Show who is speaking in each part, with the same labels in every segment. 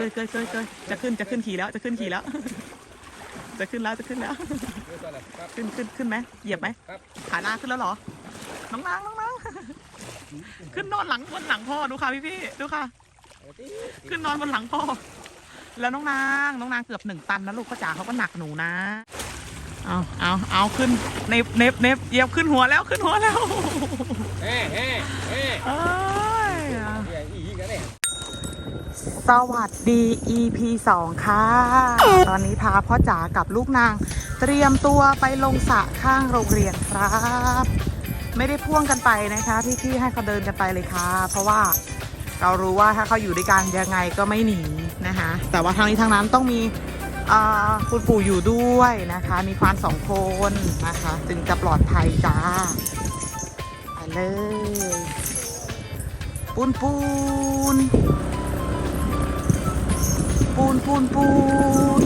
Speaker 1: เกยเกยเกยเกยจะขึ้นจะขึ้นขี่แล้วจะขึ้นขี่แล้ว จะขึ้นแล้วจะขึ้นแล้ว
Speaker 2: ดูก่อนนะครับ
Speaker 1: ขึ้นขึ้นขึ้นไหมเหยียบไหม
Speaker 2: ครับ
Speaker 1: ขาหน้าขึ้นแล้วเหรอ น้องนางน้องนางขึ้นนอนหลังบนหลังพ่อดูค่ะพี่พี่ๆดูค่ะ
Speaker 2: เอาดิ
Speaker 1: ขึ้นนอนบนหลังพ่อ แล้วน้องนางน้องนางเกือบหนึ่งตันนะลูกพ่อจ๋าเขาก็หนักหนูนะ เอาเอาเอาขึ้นเนบเนบเนบเหยียบขึ้นหัวแล้วขึ้นหัวแล้ว
Speaker 2: เฮ้เฮ้เฮ้
Speaker 1: เอ้ย
Speaker 2: เฮ้ยอีกแล้วเนี่ย
Speaker 1: สวัสดี EP 2 ค่ะ ตอนนี้พาพ่อจ๋ากับลูกนาง เตรียมตัวไปลงสระข้างโรงเรียนครับ ไม่ได้พ่วงกันไปนะคะพี่ๆให้เขาเดินกันไปเลยค่ะ เพราะว่าเรารู้ว่าถ้าเขาอยู่ด้วยกันยังไงก็ไม่หนีนะคะ แต่ว่าทางนี้ทางนั้นต้องมีคุณปู่อยู่ด้วยนะคะ มีควานสองคนนะคะ จึงจะปลอดภัยจ้าไปเลย ปูนปูน ปูนปูนปูน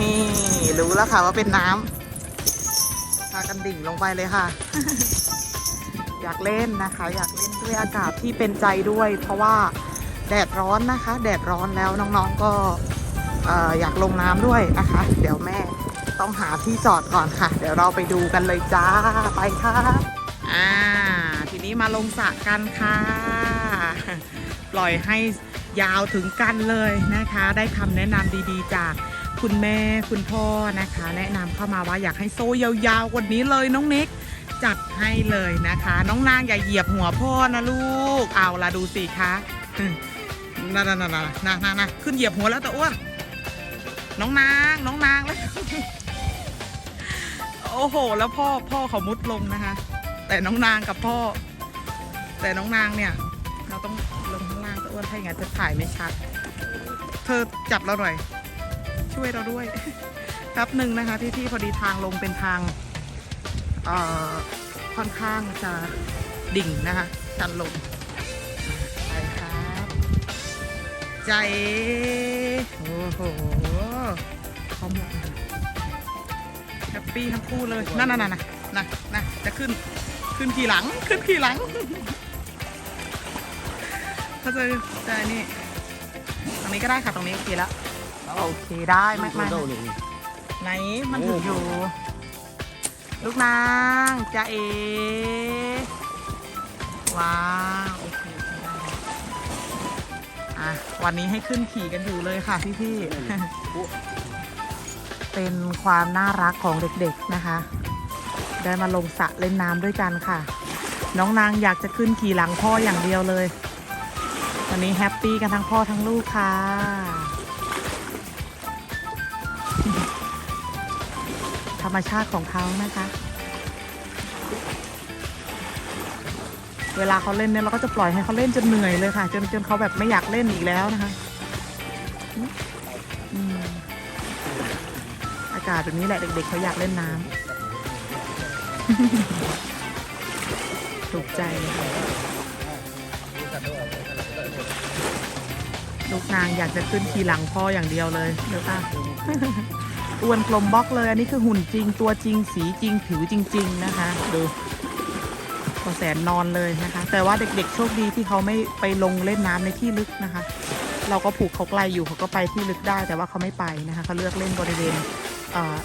Speaker 1: นี่รู้แล้วค่ะว่าเป็นน้ำพากันดิ่งลงไปเลยค่ะ อยากเล่นนะคะ อยากเล่นด้วยอากาศที่เป็นใจด้วย เพราะว่าแดดร้อนนะคะ แดดร้อนแล้วน้องๆก็เอ่ออยากลงน้ำด้วยนะคะ เดี๋ยวแม่ต้องหาที่จอดก่อนค่ะ เดี๋ยวเราไปดูกันเลยจ้าไปค่ะอ่าทีนี้มาลงสระกันค่ะ ปล่อยให้ ยาวถึงกันเลยนะคะ ได้คำแนะนำดีๆ จากคุณแม่คุณพ่อนะคะ แนะนำเข้ามาว่าอยากให้โซ่ยาวๆกว่านี้เลยน้องนิกจัดให้เลยนะคะ น้องนางอย่าเหยียบหัวพ่อนะลูก เอาละดูสิคะน่าน่าน่าน่าน่าน่าน่าขึ้นเหยียบหัวแล้วตะอ้วนน้องนางน้องนางแล้วโอ้โห แล้วพ่อพ่อเขามุดลงนะคะ แต่น้องนางกับพ่อ แต่น้องนางเนี่ย เราต้องลงข้างล่างตะอ้วนถ้าอย่างนั้นจะถ่ายไม่ชัด เธอจับเราหน่อย ช่วยเราด้วยแป๊บหนึ่งนะคะพี่พี่ๆพอดีทางลงเป็นทางเอ่อค่อนข้างจะดิ่งนะคะชันลงไปครับใจโอ้โหเขาหมดแฮปปี้ทั้งคู่เลยนั่นนั่นนั่นนะนะนะจะขึ้นขึ้นขี่หลังขึ้นขี่หลัง เขาจะจะนี่ ตรงนี้ก็ได้ค่ะ ตรงนี้โอเคแล้วโอเคได้ไม่ไม่
Speaker 2: ดูหนึ่ง
Speaker 1: ไหนมันถึงอยู่ ลูกนางจะเอ ว้าวโอเคได้อะวันนี้ให้ขึ้นขี่กันอยู่เลยค่ะพี่พี่ๆเป็นความน่ารักของเด็กๆนะคะ ได้มาลงสระเล่นน้ำด้วยกันค่ะ น้องนางอยากจะขึ้นขี่หลังพ่ออย่างเดียวเลย วันนี้แฮปปี้กันทั้งพ่อทั้งลูกค่ะ ธรรมชาติของเขานะคะ เวลาเขาเล่นเนี่ยเราก็จะปล่อยให้เขาเล่นจนเหนื่อยเลยค่ะ จนจนเขาแบบไม่อยากเล่นอีกแล้วนะคะอากาศแบบนี้แหละเด็ก ๆเขาอยากเล่นน้ำถูกใจเลยค่ะ ลูกนางอยากจะขึ้นขี่หลังพ่ออย่างเดียวเลยเดี๋ยวป่ะอ้วนกลมบล็อกเลย อันนี้คือหุ่นจริงตัวจริงสีจริงผิวจริง ๆ นะคะ ดูพอแสนนอนเลยนะคะ แต่ว่าเด็กๆ โชคดีที่เขาไม่ไปลงเล่นน้ำในที่ลึกนะคะ เราก็ผูกเขาไกลอยู่เขาก็ไปที่ลึกได้ แต่ว่าเขาไม่ไปนะคะเขาเลือกเล่นบริเวณ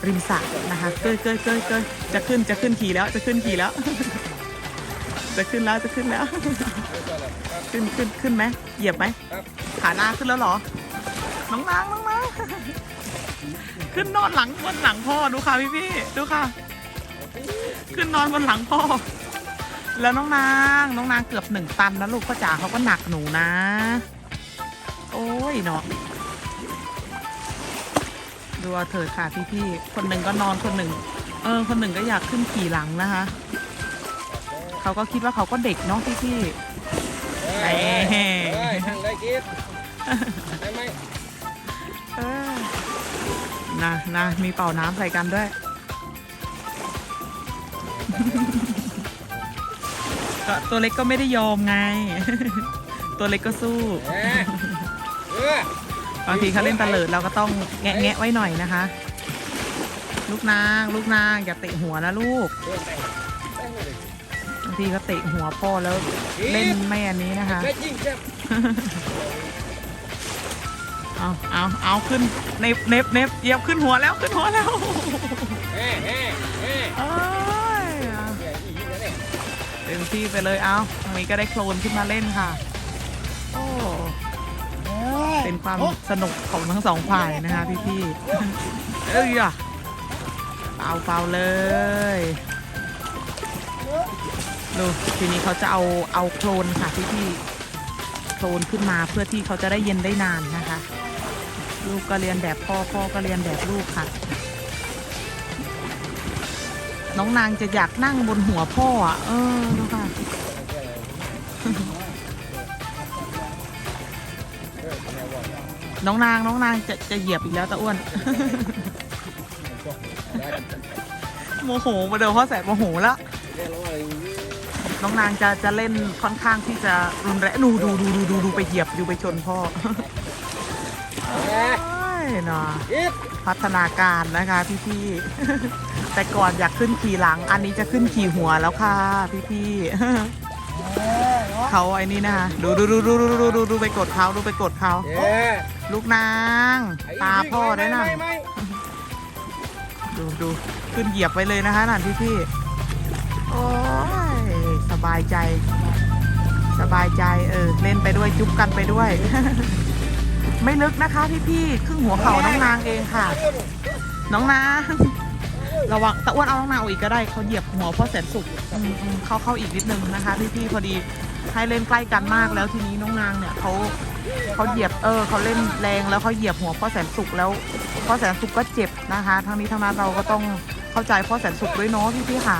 Speaker 1: ริมสระนะคะ เกยเกยเกยเกยจะขึ้นจะขึ้นขี่แล้วจะขึ้นขี่แล้ว จะขึ้นแล้วจะขึ้นแล้ว ขึ้นขึ้นขึ้นไหมเหยียบไหม ขาหน้าขึ้นแล้วเหรอ น้องนางน้องนางขึ้นนอนหลังบนหลังพ่อดูค่ะพี่พี่ๆดูค่ะ ขึ้นนอนบนหลังพ่อ แล้วน้องนาง น้องนางเกือบหนึ่งตันนะลูกพ่อจ๋าเขาก็หนักหนูนะ โอ้ยเนาะดูเอาเถิดค่ะพี่พี่ๆคนหนึ่งก็นอนคนหนึ่ง เออ คนหนึ่งก็อยากขึ้นขี่หลังนะคะเขาก็คิดว่าเขาก็เด็กเนาะพี่พี่ๆ
Speaker 2: เฮ้ยเฮ้ยเฮ้ยทางได้กิฟ ได้ไหม
Speaker 1: เออนะนะมีเป่าน้ำใส่กันด้วย ก็ตัวเล็กก็ไม่ได้ยอมไง ตัวเล็กก็สู้
Speaker 2: เฮ้ยเออบา
Speaker 1: งทีเขาเล่นตะเลิดเราก็ต้องแงะแงะไว้หน่อยนะคะ ลูกนางลูกนางอย่าเตะหัวนะลูก
Speaker 2: เดินแต่งแต่งเลย
Speaker 1: บางทีก็เตะหัวพ่อแล้วเล่นไม่อันนี้นะคะ
Speaker 2: ได้จริงใช่ไหม
Speaker 1: เอาเอาเอาขึ้นเน็บเน็บเน็บเหยียบขึ้นหัวแล้วขึ้นหัวแล้ว
Speaker 2: เฮ้เฮ้เฮ้
Speaker 1: เอ้ยเอา
Speaker 2: เดี๋ยวอีกแล้วเนี่ย
Speaker 1: เต็มที่ไปเลยเอาตรงนี้ก็ได้โคลนขึ้นมาเล่นค่ะ โอ้เป็นความสนุกของทั้งสองฝ่ายนะคะพี่พี่ๆเอ้ยอะเปล่าเปล่าเลยดูทีนี้เขาจะเอาเอาโคลนค่ะพี่พี่ๆโคลนขึ้นมาเพื่อที่เขาจะได้เย็นได้นานนะคะ ลูกก็เรียนแบบพ่อพ่อก็เรียนแบบลูกค่ะ น้องนางจะอยากนั่งบนหัวพ่ออะ เออดูค่ะ น้องนางน้องนางจะจะเหยียบอีกแล้วตาอ้วน โมโหมาเดิมพ่อแสบโมโหแล้วน้องนางจะจะเล่นค่อนข้างที่จะรุนแรงดูดูดูดูดูดูไปเหยียบดูไปชนพ่อเอ้ ยเนาะ
Speaker 2: อีก
Speaker 1: พัฒนาการนะคะพี่พี่ๆ แต่ก่อนอยากขึ้นขี่หลัง อันนี้จะขึ้นขี่หัวแล้วค่ะพี่พี่ๆเขาไอ้นี่นะคะดูดูดูดูดูดูดูดูไปกดเขาดูไปกดเขา
Speaker 2: เฮ้
Speaker 1: ลูกนาง ตาพ่อได้นะ
Speaker 2: ไม่ไม่
Speaker 1: ดูดูขึ้นเหยียบไปเลยนะคะนั่นพี่พี่โอ้ยสบายใจ สบายใจเออเล่นไปด้วยจุ๊บกันไปด้วย ไม่ลึกนะคะพี่พี่ๆครึ่งหัวเข่าน้องนางเองค่ะ น้องนางระวังตะอ้วนเอาน้องนางออกอีกก็ได้เขาเหยียบหัวพ่อแสนสุกอืมอืมเข้าเข้าอีกนิดนึงนะคะพี่พี่ๆพอดีให้เล่นใกล้กันมากแล้วทีนี้น้องนางเนี่ยเขาเขาเหยียบเออเขาเล่นแรงแล้วเขาเหยียบหัวพ่อแสนสุกแล้วพ่อแสนสุขก็เจ็บนะคะทั้งนี้ทั้งนั้นเราก็ต้องเข้าใจพ่อแสนสุขด้วยเนาะพี่พี่ๆขา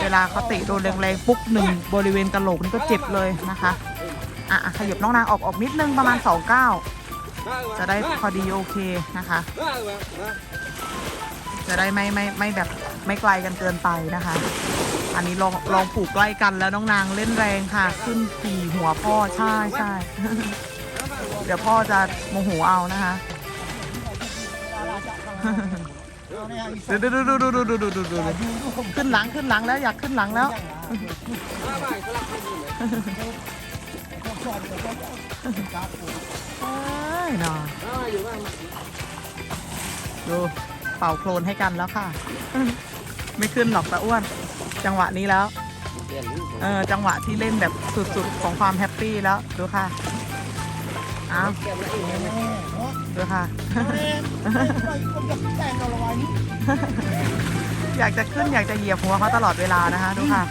Speaker 1: เวลาเขาเตะโดนแรงๆปุ๊บหนึ่งบริเวณกะโหลกนี่ก็เจ็บเลยนะคะ อะอะขยับน้องนางออกออกนิดนึงประมาณ2องก้าวจะได้พอดีโอเคนะคะ จะได้ไม่ไม่ไม่แบบไม่ไกลกันเกินไปนะคะ อันนี้ลองลองผูกใกล้กันแล้วน้องนางเล่นแรงค่ะ ขึ้นขี่หัวพ่อใช่ใช่เดี๋ยวพ่อจะโมโหเอานะคะดูดูดูดูดูดูดูดูดูขึ้นหลังขึ้นหลังแล้วอยากขึ้นหลังแล้ว เอ้ยเนาะดูเป่าโคลนให้กันแล้วค่ะ ไม่ขึ้นหรอกตะอ้วน จังหวะนี้แล้ว เออจังหวะที่เล่นแบบสุดๆ ของความแฮปปี้แล้ว ดูค่ะอ้าวดูค่ะ อยากจะขึ้นอยากจะเหยียบหัวเขาตลอดเวลานะคะ ดูค่ะ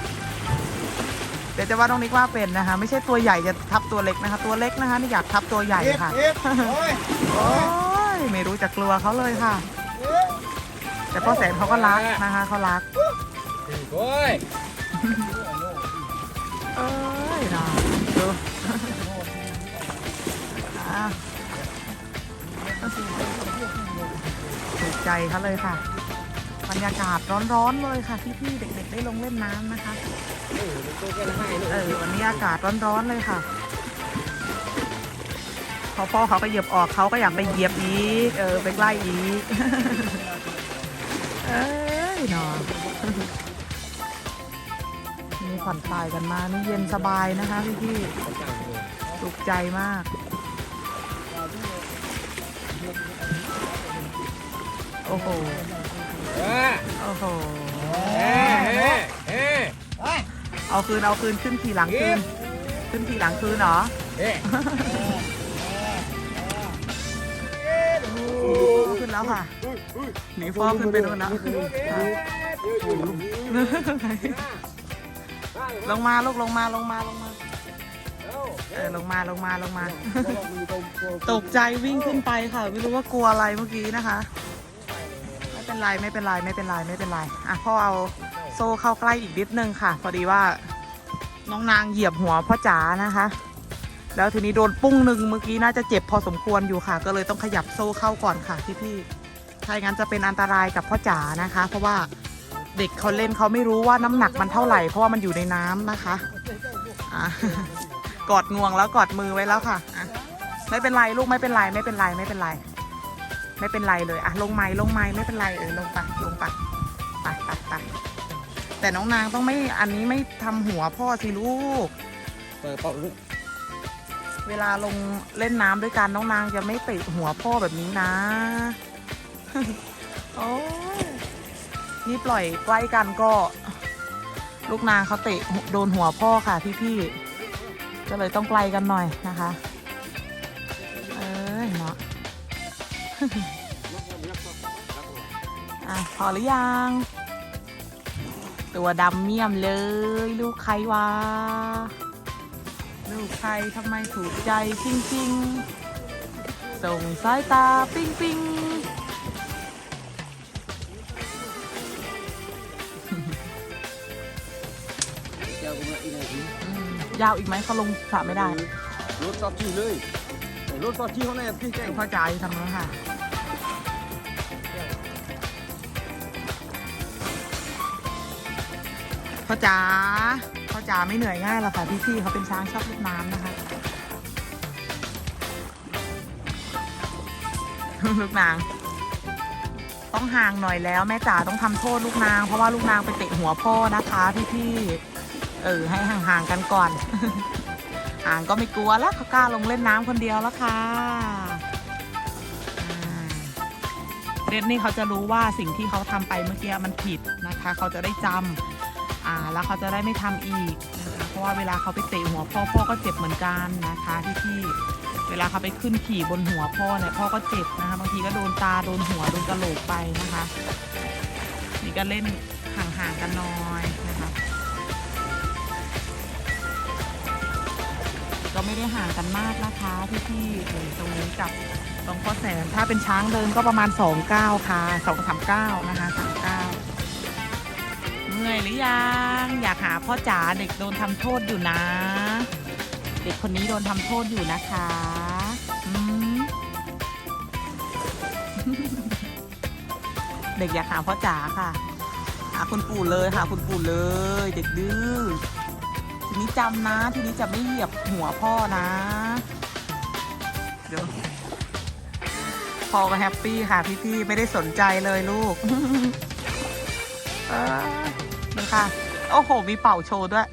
Speaker 1: เดี๋ยวจะว่าน้องนิกว่าเป็นนะคะ ไม่ใช่ตัวใหญ่จะทับตัวเล็กนะคะ ตัวเล็กนะคะนี่อยากทับตัวใหญ่ค่ะโอ้ยไม่รู้จะกลัวเขาเลยค่ะ แต่พ่อแสนเขาก็รักนะคะเขารัก
Speaker 2: โอ้ย
Speaker 1: เอ้ยนะดูอะถูกใจเขาเลยค่ะบ รรยากาศร้อนๆเลยค่ะพี่ๆเด็ก ๆ ได้ลงเล่นน้ำนะคะเออวันนี้อากาศร้อนๆเลยค่ะพอพ่อเขาก็เหยียบออกเขาก็อยากไปเหยียบอีกเออไปใกล้อีกเอ้ยนาะนี่ผ่อนคลายกันมานี่เย็นสบายนะคะพี่ๆสุขใจมากโอ้โห
Speaker 2: เฮ้
Speaker 1: โอ้โห
Speaker 2: เฮ้เฮ้
Speaker 1: เอาคืนเอาคืนขึ้นขี่หลังคืนขึ้นขี่หลังคืนเหรอ
Speaker 2: เฮ้
Speaker 1: ขึ้นแล้วค่ะหนีพ่อขึ้นไปนู่นแล้วลงมาลูกลงมาลงมาลงมาเออลงมาลงมาลงมา ตกใจวิ่งขึ้นไปค่ะ ไม่รู้ว่ากลัวอะไรเมื่อกี้นะคะไม่ เป็นไรไม่เป็นไรไม่เป็นไรไม่เป็นไรอะพ่อเอาโซ่เข้าใกล้อีกนิดนึงค่ะ พอดีว่าน้องนางเหยียบหัวพ่อจ๋านะคะ แล้วทีนี้โดนปุ้งหนึ่งเมื่อกี้น่าจะเจ็บพอสมควรอยู่ค่ะ ก็เลยต้องขยับโซ่เข้าก่อนค่ะพี่ๆถ้าอย่างนั้นจะเป็นอันตรายกับพ่อจ๋านะคะ เพราะว่าเด็กเขาเล่นเขาไม่รู้ว่าน้ำหนักมันเท่าไหร่ เพราะว่ามันอยู่ในน้ำนะคะอะกอดงวงแล้วกอดมือไว้แล้วค่ะ ไม่เป็นไรลูกไม่เป็นไรไม่เป็นไรไม่เป็นไร ไม่เป็นไรเลยอะลงไม้ลงไม้ไม่เป็นไรเออลงไปลงไปไปไปไปแต่น้องนางต้องไม่อันนี้ไม่ทำหัวพ่อสิลูก
Speaker 2: เปิดเป่าลูก
Speaker 1: เวลาลงเล่นน้ำด้วยกันน้องนางจะไม่เตะหัวพ่อแบบนี้นะโอ้ยนี่ปล่อยใกล้กันก็ ลูกนางเขาเตะโดนหัวพ่อค่ะพี่ๆก็เลยต้องไกลกันหน่อยนะคะ อะพอหรือยัง ตัวดำเมี่ยมเลย ลูกใครวะ ลูกใครทำไมถูกใจจริงๆ ส่งสายตาปิ๊งปิ๊ง
Speaker 2: เจ้าก็มาอีกหน่อย
Speaker 1: อืมยาวอีกไหมเขาลงสระไม่ได้
Speaker 2: รถซอสจี้เลย รถซอสจี้เขาแน่พี่แจ้ง
Speaker 1: พ่อจ๋าทางนู้นค่ะพ่อจ๋าพ่อจ๋าไม่เหนื่อยง่ายหรอกค่ะพี่ๆเขาเป็นช้างชอบเล่นน้ำนะคะลูกนาง ต้องห่างหน่อยแล้ว แม่จ๋าต้องทำโทษลูกนาง เพราะว่าลูกนางไปเตะหัวพ่อนะคะ พี่ๆเออให้ห่างๆกันก่อน ห่างก็ไม่กลัวแล้วเขากล้าลงเล่นน้ำคนเดียวแล้วค่ะเรดนี่เขาจะรู้ว่าสิ่งที่เขาทำไปเมื่อกี้มันผิดนะคะ เขาจะได้จำอ่าแล้วเขาจะได้ไม่ทำอีกนะคะเพราะว่าเวลาเขาไปเตะหัวพ่อพ่อก็เจ็บเหมือนกันนะคะพี่ๆเวลาเขาไปขึ้นขี่บนหัวพ่อเนี่ยพ่อก็เจ็บนะคะบางทีก็โดนตาโดนหัวโดนกระโหลกไปนะคะ นี่ก็เล่นห่างๆกันหน้อย ไม่ได้ห่างกันมากนะคะพี่พี่ๆเออตรงนี้กับตรงพ่อแสนถ้าเป็นช้างเดินก็ประมาณสองเก้าค่ะสองสามเก้านะคะสามเก้าเมื่อยหรือยังอยากหาพ่อจ๋าเด็กโดนทำโทษอยู่นะ เด็กคนนี้โดนทำโทษอยู่นะคะเด็กอยากหาพ่อจ๋าค่ะหาคุณปู่เลยค่ะคุณปู่เลย เด็กดื้อ นี้จำนะ ทีนี้จะไม่เหยียบหัวพ่อนะ เดี๋ยวพ่อก็แฮปปี้ค่ะพี่ๆไม่ได้สนใจเลยลูกเออดูค่ะ โอ้โห มีเป่าโชว์ด้วย